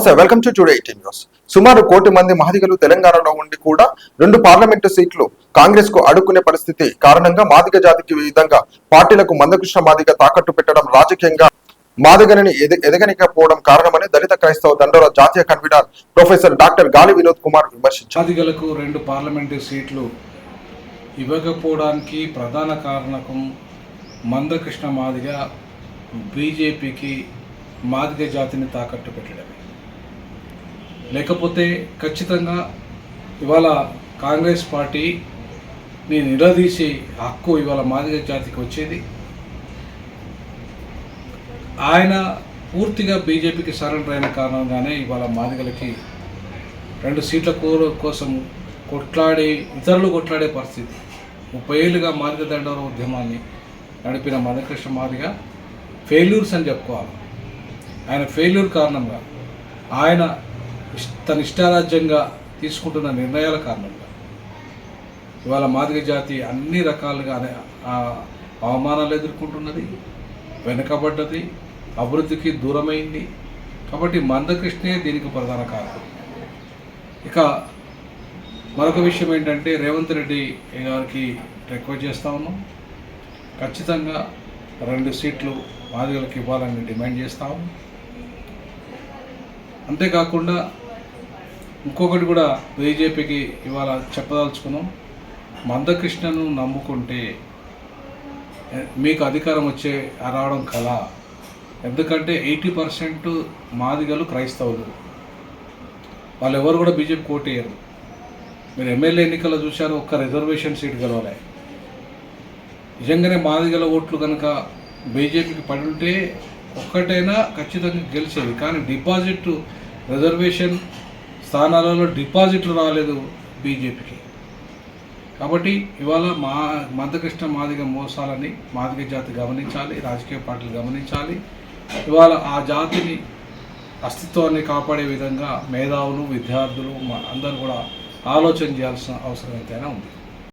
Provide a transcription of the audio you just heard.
నమస్తే welcome to today eighteen news సుమారు కోటి మంది మాదిగలు తెలంగాణలో ఉండి కూడా రెండు పార్లమెంటు సీట్లు కాంగ్రెస్కు అడుక్కునే పరిస్థితి కారణంగా మాదిగ జాతికి విధంగా పార్టీలకు మందకృష్ణ మాదిగ తాకట్టు పెట్టడం రాజకీయంగా మాదిగని ఎద- ఎదగనికపోవడం కారణమని దళిత క్రైస్తవ దండోర జాతీయ కన్వీనర్ ప్రొఫెసర్ డాక్టర్ గాలి వినోద్ కుమార్ విమర్శించారు. మాదిగలకు రెండు పార్లమెంటు సీట్లు ఇవ్వకపోవడానికి ప్రధాన కారణకం మందకృష్ణ మాదిగ బీజేపీకి మాదిగ జాతిని తాకట్టు పెట్టడమే. లేకపోతే ఖచ్చితంగా ఇవాళ కాంగ్రెస్ పార్టీని నిలదీసే హక్కు ఇవాళ మాదిగ జాతికి వచ్చేది. ఆయన పూర్తిగా బీజేపీకి సరెండర్ అయిన కారణంగానే ఇవాళ మాదిగలకి రెండు సీట్ల కోరు కోసం కొట్లాడి ఇతరులు కొట్లాడే పరిస్థితి. ముప్పై ఏళ్ళుగా మాదిగ దండవర ఉద్యమాన్ని నడిపిన మదకృష్ణ మాదిగ ఫెయిల్యూర్స్ అని చెప్పుకోవాలి. ఆయన ఫెయిల్యూర్ కారణంగా ఆయన తన ఇష్టారాజ్యంగా తీసుకుంటున్న నిర్ణయాల కారణంగా. ఇవాళ మాదిగ జాతి అన్ని రకాలుగా అవమానాలు ఎదుర్కొంటున్నది వెనుకబడ్డది అభివృద్ధికి దూరమైంది. కాబట్టి మందకృష్ణే దీనికి ప్రధాన కారణం. ఇక మరొక విషయం ఏంటంటే రేవంత్ రెడ్డి గారికి రిక్వెస్ట్ చేస్తా ఉన్నాం. ఖచ్చితంగా రెండు సీట్లు మాదిగలకు ఇవ్వాలని డిమాండ్ చేస్తా ఉన్నాం. అంతేకాకుండా ఇంకొకటి కూడా బీజేపీకి ఇవాళ చెప్పదలుచుకున్నాం. మందకృష్ణను నమ్ముకుంటే మీకు అధికారం వచ్చే రావడం కళ ఎందుకంటే ఎయిటీ పర్సెంట్ మాదిగలు క్రైస్తవులు. వాళ్ళు ఎవరు కూడా బీజేపీ కోటేయరు మీరు ఎమ్మెల్యే ఎన్నికల్లో చూశారు ఒక్క రిజర్వేషన్ సీట్ గెలవలే. నిజంగానే మాదిగల ఓట్లు కనుక బీజేపీకి పడి ఉంటే ఒక్కటైనా ఖచ్చితంగా గెలిచేది. కానీ డిపాజిట్ రిజర్వేషన్ స్థానాలలో డిపాజిట్లు రాలేదు బీజేపీకి. కాబట్టి ఇవాళ మా మందకృష్ణ మాదిగ మోసాలని మాదిగ జాతి గమనించాలి రాజకీయ పార్టీలు గమనించాలి. ఇవాళ ఆ జాతిని అస్తిత్వాన్ని కాపాడే విధంగా మేధావులు విద్యార్థులు అందరూ కూడా ఆలోచన చేయాల్సిన అవసరం ఎంతైనా ఉంది.